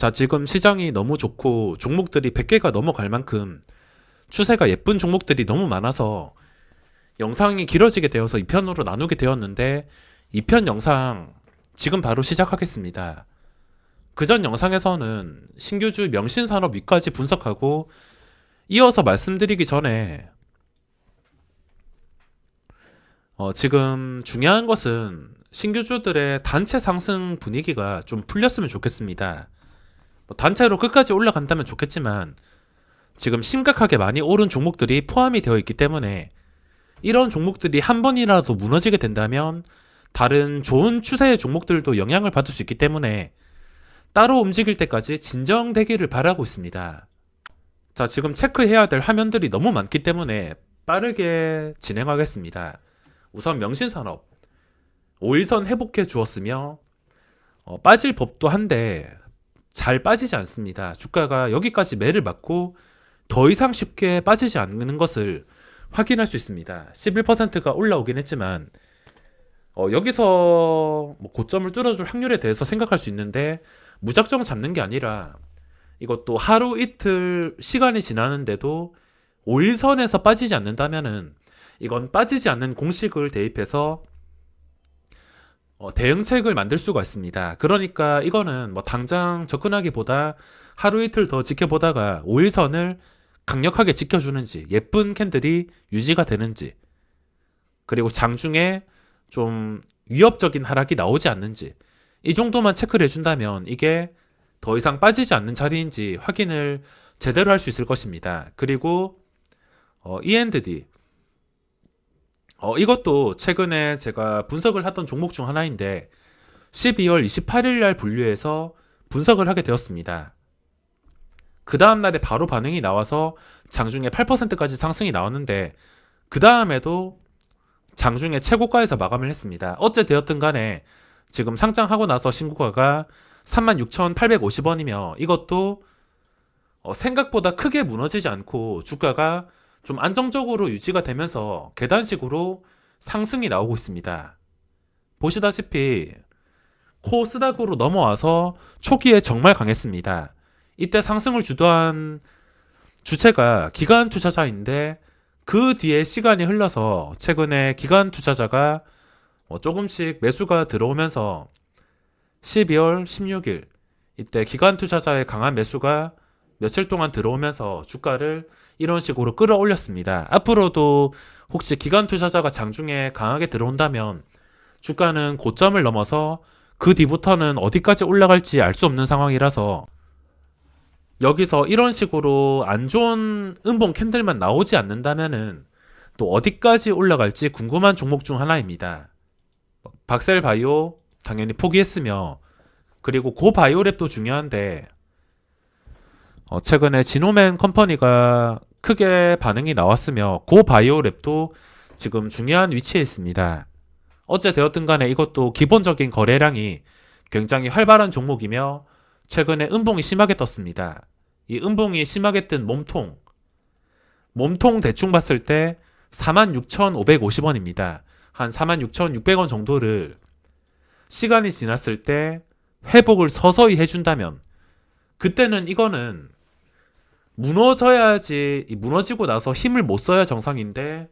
자, 지금 시장이 너무 좋고 종목들이 100개가 넘어갈 만큼 추세가 예쁜 종목들이 너무 많아서 영상이 길어지게 되어서 2편으로 나누게 되었는데 2편 영상 지금 바로 시작하겠습니다. 그 전 영상에서는 신규주 명신산업 위까지 분석하고 이어서 말씀드리기 전에 어, 지금 중요한 것은 신규주들의 단체 상승 분위기가 좀 풀렸으면 좋겠습니다. 뭐 단체로 끝까지 올라간다면 좋겠지만 지금 심각하게 많이 오른 종목들이 포함이 되어 있기 때문에 이런 종목들이 한 번이라도 무너지게 된다면 다른 좋은 추세의 종목들도 영향을 받을 수 있기 때문에 따로 움직일 때까지 진정되기를 바라고 있습니다. 자, 지금 체크해야 될 화면들이 너무 많기 때문에 빠르게 진행하겠습니다. 우선 명신산업 5일선 회복해 주었으며 어, 빠질 법도 한데 잘 빠지지 않습니다. 주가가 여기까지 매를 맞고 더 이상 쉽게 빠지지 않는 것을 확인할 수 있습니다. 11%가 올라오긴 했지만 어, 여기서 뭐 고점을 뚫어줄 확률에 대해서 생각할 수 있는데 무작정 잡는 게 아니라 이것도 하루 이틀 시간이 지나는데도 5일선에서 빠지지 않는다면은 이건 빠지지 않는 공식을 대입해서 어, 대응책을 만들 수가 있습니다. 그러니까 이거는 뭐 당장 접근하기보다 하루 이틀 더 지켜보다가 5일선을 강력하게 지켜주는지 예쁜 캔들이 유지가 되는지 그리고 장중에 좀 위협적인 하락이 나오지 않는지 이 정도만 체크를 해준다면 이게 더 이상 빠지지 않는 자리인지 확인을 제대로 할 수 있을 것입니다. 그리고 어, E&D 어, 이것도 최근에 제가 분석을 하던 종목 중 하나인데 12월 28일 날 분류해서 분석을 하게 되었습니다. 그 다음 날에 바로 반응이 나와서 장중에 8%까지 상승이 나왔는데 그 다음에도 장중에 최고가에서 마감을 했습니다. 어째 되었든 간에 지금 상장하고 나서 신고가가 36,850원이며 이것도 어, 생각보다 크게 무너지지 않고 주가가 좀 안정적으로 유지가 되면서 계단식으로 상승이 나오고 있습니다. 보시다시피 코스닥으로 넘어와서 초기에 정말 강했습니다. 이때 상승을 주도한 주체가 기관 투자자인데 그 뒤에 시간이 흘러서 최근에 기관 투자자가 뭐 조금씩 매수가 들어오면서 12월 16일 이때 기관 투자자의 강한 매수가 며칠 동안 들어오면서 주가를 이런 식으로 끌어올렸습니다. 앞으로도 혹시 기관 투자자가 장중에 강하게 들어온다면 주가는 고점을 넘어서 그 뒤부터는 어디까지 올라갈지 알 수 없는 상황이라서 여기서 이런 식으로 안 좋은 음봉 캔들만 나오지 않는다면은 또 어디까지 올라갈지 궁금한 종목 중 하나입니다. 박셀 바이오 당연히 포기했으며 그리고 고 바이오랩도 중요한데 어, 최근에 지노맨 컴퍼니가 크게 반응이 나왔으며 고 바이오랩도 지금 중요한 위치에 있습니다. 어째 되었든 간에 이것도 기본적인 거래량이 굉장히 활발한 종목이며 최근에 음봉이 심하게 떴습니다. 이 음봉이 심하게 뜬 몸통 몸통 대충 봤을 때 46,550원입니다. 한 46,600원 정도를 시간이 지났을 때 회복을 서서히 해준다면 그때는 이거는 무너져야지 무너지고 나서 힘을 못 써야 정상인데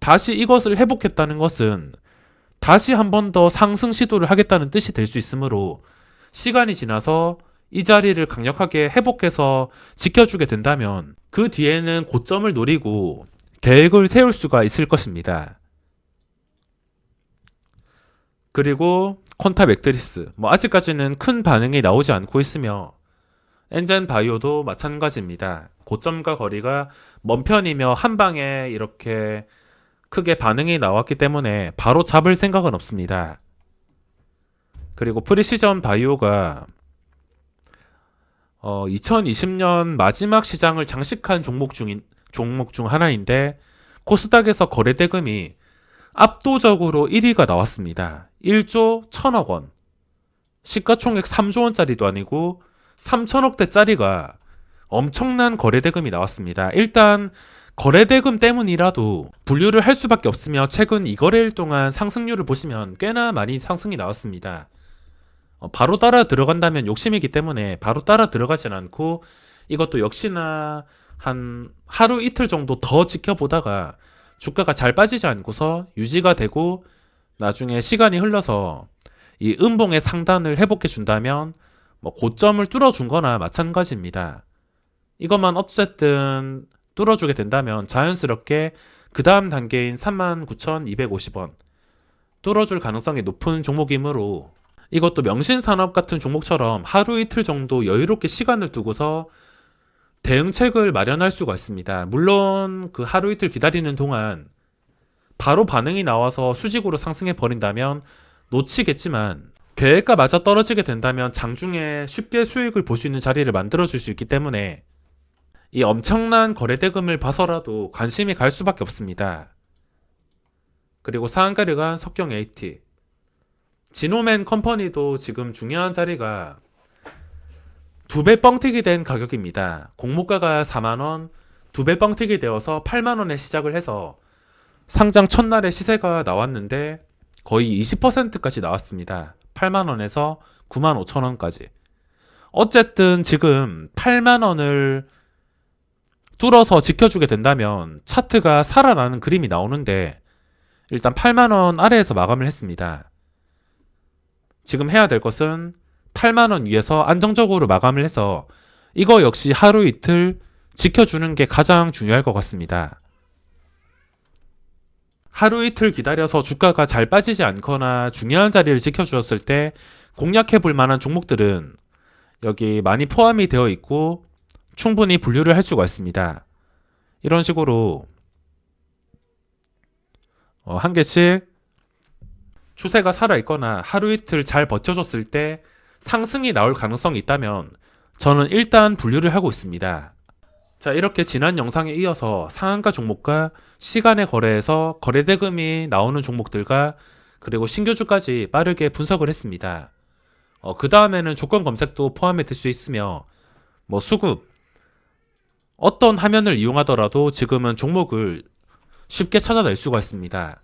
다시 이것을 회복했다는 것은 다시 한 번 더 상승 시도를 하겠다는 뜻이 될 수 있으므로 시간이 지나서 이 자리를 강력하게 회복해서 지켜주게 된다면 그 뒤에는 고점을 노리고 계획을 세울 수가 있을 것입니다. 그리고 콘타 맥트리스 뭐 아직까지는 큰 반응이 나오지 않고 있으며 엔젠 바이오도 마찬가지입니다. 고점과 거리가 먼 편이며 한 방에 이렇게 크게 반응이 나왔기 때문에 바로 잡을 생각은 없습니다. 그리고 프리시전 바이오가 어, 2020년 마지막 시장을 장식한 종목 중인 종목 중 하나인데 코스닥에서 거래 대금이 압도적으로 1위가 나왔습니다. 1조 1000억 원. 시가총액 3조 원짜리도 아니고 3천억대짜리가 엄청난 거래 대금이 나왔습니다. 일단 거래 대금 때문이라도 분류를 할 수밖에 없으며 최근 이 거래일 동안 상승률을 보시면 꽤나 많이 상승이 나왔습니다. 어, 바로 따라 들어간다면 욕심이기 때문에 바로 따라 들어가진 않고 이것도 역시나 한 하루 이틀 정도 더 지켜보다가 주가가 잘 빠지지 않고서 유지가 되고 나중에 시간이 흘러서 이 음봉의 상단을 회복해 준다면 뭐 고점을 뚫어준 거나 마찬가지입니다. 이것만 어쨌든 뚫어주게 된다면 자연스럽게 그 다음 단계인 39,250원 뚫어줄 가능성이 높은 종목이므로 이것도 명신산업 같은 종목처럼 하루 이틀 정도 여유롭게 시간을 두고서 대응책을 마련할 수가 있습니다. 물론 그 하루 이틀 기다리는 동안 바로 반응이 나와서 수직으로 상승해 버린다면 놓치겠지만 계획과 맞아 떨어지게 된다면 장중에 쉽게 수익을 볼 수 있는 자리를 만들어 줄 수 있기 때문에 이 엄청난 거래대금을 봐서라도 관심이 갈 수밖에 없습니다. 그리고 상한가를 간 석경 AT 지노맨 컴퍼니도 지금 중요한 자리가 두 배 뻥튀기 된 가격입니다. 공모가가 4만원, 두 배 뻥튀기 되어서 8만원에 시작을 해서 상장 첫날에 시세가 나왔는데 거의 20%까지 나왔습니다. 8만 원에서 9만 5천 원까지. 어쨌든 지금 8만 원을 뚫어서 지켜주게 된다면 차트가 살아나는 그림이 나오는데 일단 8만 원 아래에서 마감을 했습니다. 지금 해야 될 것은 8만 원 위에서 안정적으로 마감을 해서 이거 역시 하루 이틀 지켜주는 게 가장 중요할 것 같습니다. 하루 이틀 기다려서 주가가 잘 빠지지 않거나 중요한 자리를 지켜주었을 때 공략해 볼 만한 종목들은 여기 많이 포함이 되어 있고 충분히 분류를 할 수가 있습니다. 이런 식으로 어, 한 개씩 추세가 살아있거나 하루 이틀 잘 버텨줬을 때 상승이 나올 가능성이 있다면 저는 일단 분류를 하고 있습니다. 자, 이렇게 지난 영상에 이어서 상한가 종목과 시간의 거래에서 거래대금이 나오는 종목들과 그리고 신규주까지 빠르게 분석을 했습니다. 어, 그 다음에는 조건 검색도 포함이 될수 있으며, 뭐 수급, 어떤 화면을 이용하더라도 지금은 종목을 쉽게 찾아낼 수가 있습니다.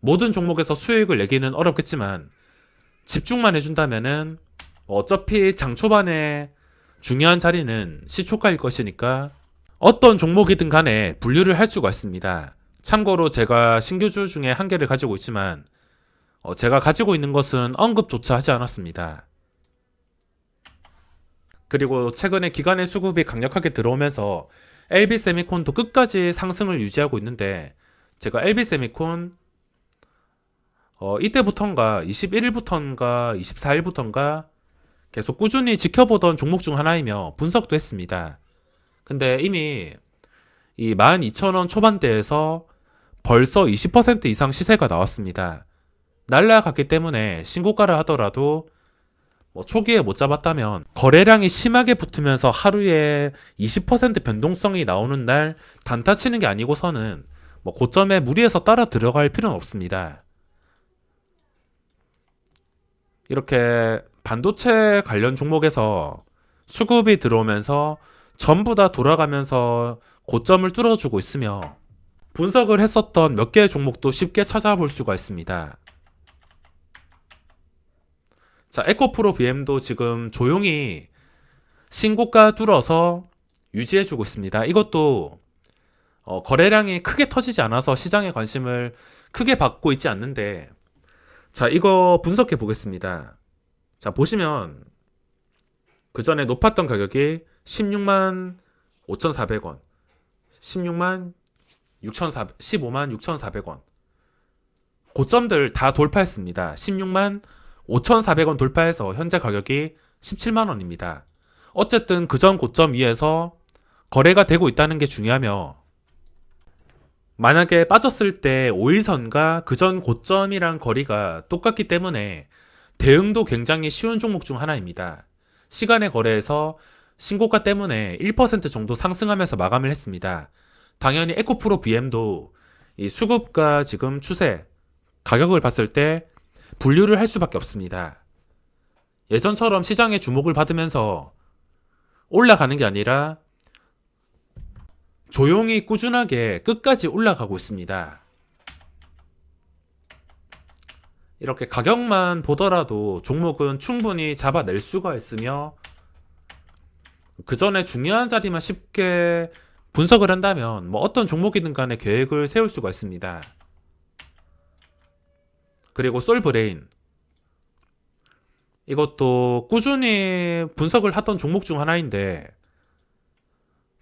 모든 종목에서 수익을 내기는 어렵겠지만, 집중만 해준다면은 어차피 장 초반에 중요한 자리는 시초가일 것이니까 어떤 종목이든 간에 분류를 할 수가 있습니다. 참고로 제가 신규주 중에 한 개를 가지고 있지만 어, 제가 가지고 있는 것은 언급조차 하지 않았습니다. 그리고 최근에 기관의 수급이 강력하게 들어오면서 LB 세미콘도 끝까지 상승을 유지하고 있는데 제가 LB 세미콘 어, 이때부턴가 21일부턴가 24일부턴가 계속 꾸준히 지켜보던 종목 중 하나이며 분석도 했습니다. 근데 이미 이 12,000원 초반대에서 벌써 20% 이상 시세가 나왔습니다. 날라갔기 때문에 신고가를 하더라도 뭐 초기에 못 잡았다면 거래량이 심하게 붙으면서 하루에 20% 변동성이 나오는 날 단타 치는 게 아니고서는 뭐 고점에 무리해서 따라 들어갈 필요는 없습니다. 이렇게 반도체 관련 종목에서 수급이 들어오면서 전부 다 돌아가면서 고점을 뚫어주고 있으며 분석을 했었던 몇 개의 종목도 쉽게 찾아볼 수가 있습니다. 자, 에코프로 BM도 지금 조용히 신고가 뚫어서 유지해주고 있습니다. 이것도 어, 거래량이 크게 터지지 않아서 시장의 관심을 크게 받고 있지 않는데 자, 이거 분석해 보겠습니다. 자, 보시면 그 전에 높았던 가격이 16만 5,400원, 16만 6,400, 15만 6,400원. 고점들 다 돌파했습니다. 16만 5,400원 돌파해서 현재 가격이 17만 원입니다. 어쨌든 그 전 고점 위에서 거래가 되고 있다는 게 중요하며 만약에 빠졌을 때 5일선과 그 전 고점이랑 거리가 똑같기 때문에 대응도 굉장히 쉬운 종목 중 하나입니다. 시간의 거래에서 신고가 때문에 1% 정도 상승하면서 마감을 했습니다. 당연히 에코프로 BM도 이 수급과 지금 추세, 가격을 봤을 때 분류를 할 수밖에 없습니다. 예전처럼 시장의 주목을 받으면서 올라가는 게 아니라 조용히 꾸준하게 끝까지 올라가고 있습니다. 이렇게 가격만 보더라도 종목은 충분히 잡아낼 수가 있으며 그 전에 중요한 자리만 쉽게 분석을 한다면 뭐 어떤 종목이든 간에 계획을 세울 수가 있습니다. 그리고 솔브레인 이것도 꾸준히 분석을 하던 종목 중 하나인데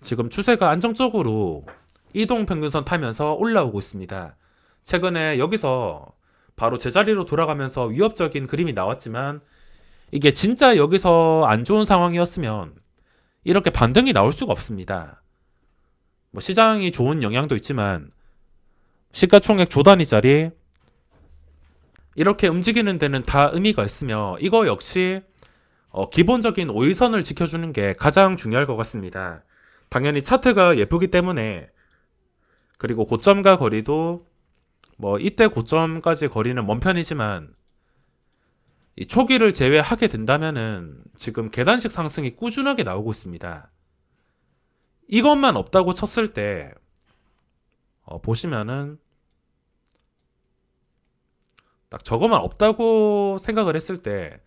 지금 추세가 안정적으로 이동 평균선 타면서 올라오고 있습니다. 최근에 여기서 바로 제자리로 돌아가면서 위협적인 그림이 나왔지만 이게 진짜 여기서 안 좋은 상황이었으면 이렇게 반등이 나올 수가 없습니다. 뭐 시장이 좋은 영향도 있지만 시가총액 조단위짜리 이렇게 움직이는 데는 다 의미가 있으며 이거 역시 어, 기본적인 5일선을 지켜주는 게 가장 중요할 것 같습니다. 당연히 차트가 예쁘기 때문에 그리고 고점과 거리도 뭐 이때 고점까지 거리는 먼 편이지만 이 초기를 제외하게 된다면은 지금 계단식 상승이 꾸준하게 나오고 있습니다. 이것만 없다고 쳤을 때 어, 보시면은 딱 저것만 없다고 생각을 했을 때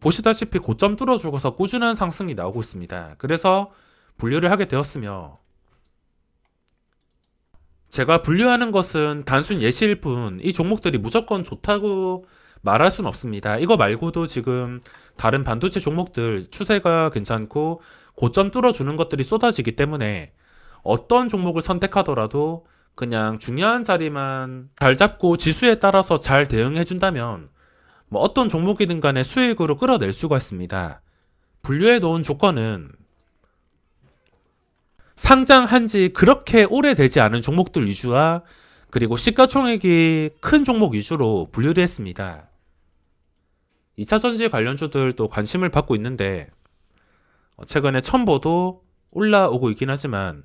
보시다시피 고점 뚫어주고서 꾸준한 상승이 나오고 있습니다. 그래서 분류를 하게 되었으며 제가 분류하는 것은 단순 예시일 뿐 이 종목들이 무조건 좋다고 말할 수는 없습니다. 이거 말고도 지금 다른 반도체 종목들 추세가 괜찮고 고점 뚫어주는 것들이 쏟아지기 때문에 어떤 종목을 선택하더라도 그냥 중요한 자리만 잘 잡고 지수에 따라서 잘 대응해 준다면 뭐 어떤 종목이든 간에 수익으로 끌어낼 수가 있습니다. 분류해 놓은 조건은 상장한 지 그렇게 오래되지 않은 종목들 위주와 그리고 시가총액이 큰 종목 위주로 분류를 했습니다. 2차전지 관련주들도 관심을 받고 있는데 어, 최근에 첨보도 올라오고 있긴 하지만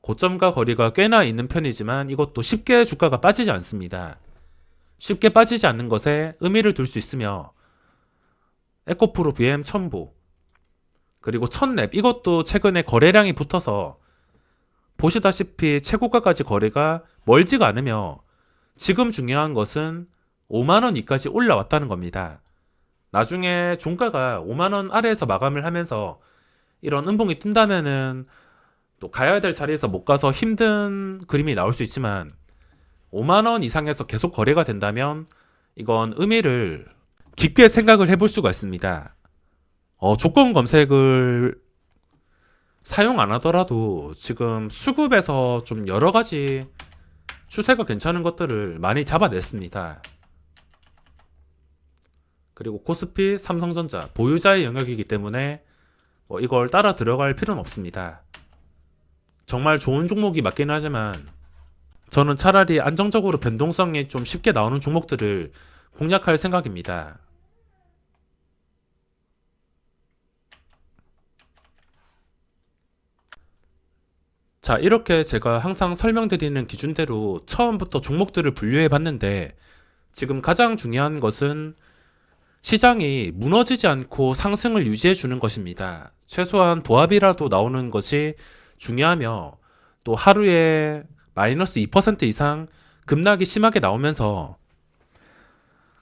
고점과 거리가 꽤나 있는 편이지만 이것도 쉽게 주가가 빠지지 않습니다. 쉽게 빠지지 않는 것에 의미를 둘 수 있으며 에코프로 BM 첨보 그리고 첫랩 이것도 최근에 거래량이 붙어서 보시다시피 최고가까지 거래가 멀지가 않으며 지금 중요한 것은 5만원 이까지 올라왔다는 겁니다. 나중에 종가가 5만원 아래에서 마감을 하면서 이런 음봉이 뜬다면은 또 가야 될 자리에서 못 가서 힘든 그림이 나올 수 있지만 5만원 이상에서 계속 거래가 된다면 이건 의미를 깊게 생각을 해볼 수가 있습니다. 어, 조건 검색을 사용 안 하더라도 지금 수급에서 좀 여러 가지 추세가 괜찮은 것들을 많이 잡아냈습니다. 그리고 코스피, 삼성전자 보유자의 영역이기 때문에 뭐 이걸 따라 들어갈 필요는 없습니다. 정말 좋은 종목이 맞긴 하지만 저는 차라리 안정적으로 변동성이 좀 쉽게 나오는 종목들을 공략할 생각입니다. 자, 이렇게 제가 항상 설명드리는 기준대로 처음부터 종목들을 분류해 봤는데 지금 가장 중요한 것은 시장이 무너지지 않고 상승을 유지해 주는 것입니다. 최소한 보합이라도 나오는 것이 중요하며 또 하루에 마이너스 2% 이상 급락이 심하게 나오면서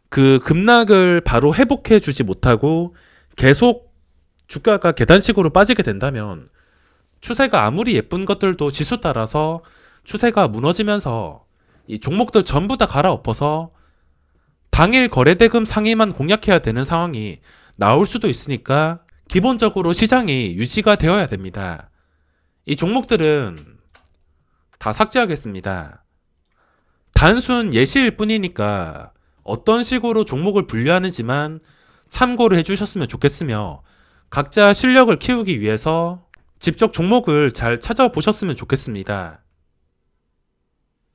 그 급락을 바로 회복해 주지 못하고 계속 주가가 계단식으로 빠지게 된다면 추세가 아무리 예쁜 것들도 지수 따라서 추세가 무너지면서 이 종목들 전부 다 갈아엎어서 당일 거래대금 상위만 공략해야 되는 상황이 나올 수도 있으니까 기본적으로 시장이 유지가 되어야 됩니다. 이 종목들은 다 삭제하겠습니다. 단순 예시일 뿐이니까 어떤 식으로 종목을 분류하는지만 참고를 해주셨으면 좋겠으며 각자 실력을 키우기 위해서 직접 종목을 잘 찾아보셨으면 좋겠습니다.